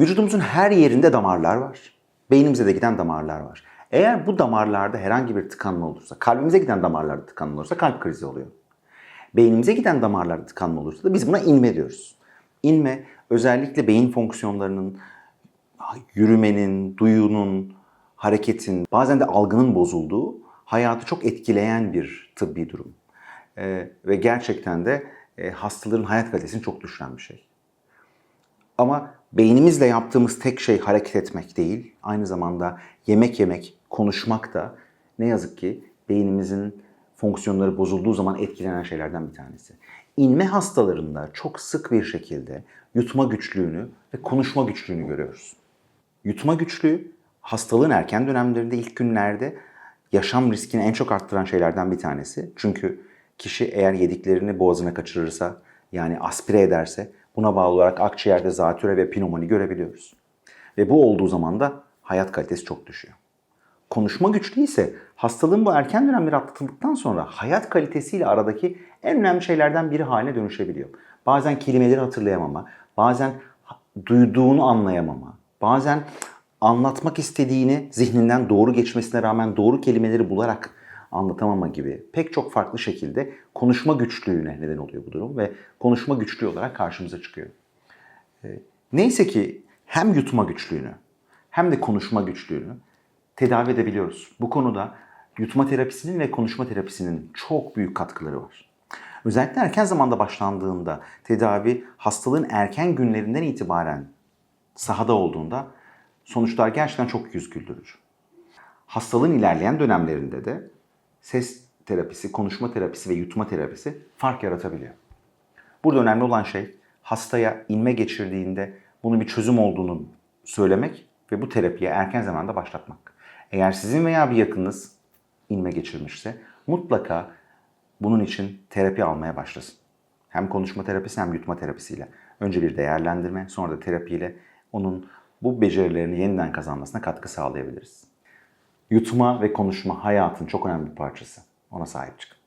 Vücudumuzun her yerinde damarlar var. Beynimize de giden damarlar var. Eğer bu damarlarda herhangi bir tıkanma olursa, kalbimize giden damarlarda tıkanma olursa kalp krizi oluyor. Beynimize giden damarlarda tıkanma olursa da biz buna inme diyoruz. İnme özellikle beyin fonksiyonlarının, yürümenin, duyunun, hareketin, bazen de algının bozulduğu hayatı çok etkileyen bir tıbbi durum. Ee, ve gerçekten de e, hastaların hayat kalitesini çok düşüren bir şey. Ama beynimizle yaptığımız tek şey hareket etmek değil, aynı zamanda yemek yemek, konuşmak da ne yazık ki beynimizin fonksiyonları bozulduğu zaman etkilenen şeylerden bir tanesi. İnme hastalarında çok sık bir şekilde yutma güçlüğünü ve konuşma güçlüğünü görüyoruz. Yutma güçlüğü hastalığın erken dönemlerinde ilk günlerde yaşam riskini en çok arttıran şeylerden bir tanesi. Çünkü kişi eğer yediklerini boğazına kaçırırsa yani aspire ederse buna bağlı olarak akciğerde zatüre ve pnömoni görebiliyoruz. Ve bu olduğu zaman da hayat kalitesi çok düşüyor. Konuşma güçlüğü ise hastalığın bu erken dönemleri atlatıldıktan sonra hayat kalitesiyle aradaki en önemli şeylerden biri haline dönüşebiliyor. Bazen kelimeleri hatırlayamama, bazen duyduğunu anlayamama, bazen anlatmak istediğini zihninden doğru geçmesine rağmen doğru kelimeleri bularak anlatamama gibi pek çok farklı şekilde konuşma güçlüğüne neden oluyor bu durum ve konuşma güçlüğü olarak karşımıza çıkıyor. Ee, Neyse ki hem yutma güçlüğünü hem de konuşma güçlüğünü tedavi edebiliyoruz. Bu konuda yutma terapisinin ve konuşma terapisinin çok büyük katkıları var. Özellikle erken zamanda başlandığında tedavi hastalığın erken günlerinden itibaren sahada olduğunda sonuçlar gerçekten çok yüz güldürücü. Hastalığın ilerleyen dönemlerinde de ses terapisi, konuşma terapisi ve yutma terapisi fark yaratabiliyor. Burada önemli olan şey hastaya inme geçirdiğinde bunun bir çözüm olduğunu söylemek ve bu terapiye erken zamanda başlatmak. Eğer sizin veya bir yakınınız inme geçirmişse mutlaka bunun için terapi almaya başlasın. Hem konuşma terapisi hem yutma terapisiyle. Önce bir değerlendirme, sonra da terapiyle onun bu becerilerini yeniden kazanmasına katkı sağlayabiliriz. Yutma ve konuşma hayatın çok önemli bir parçası. Ona sahip çıkın.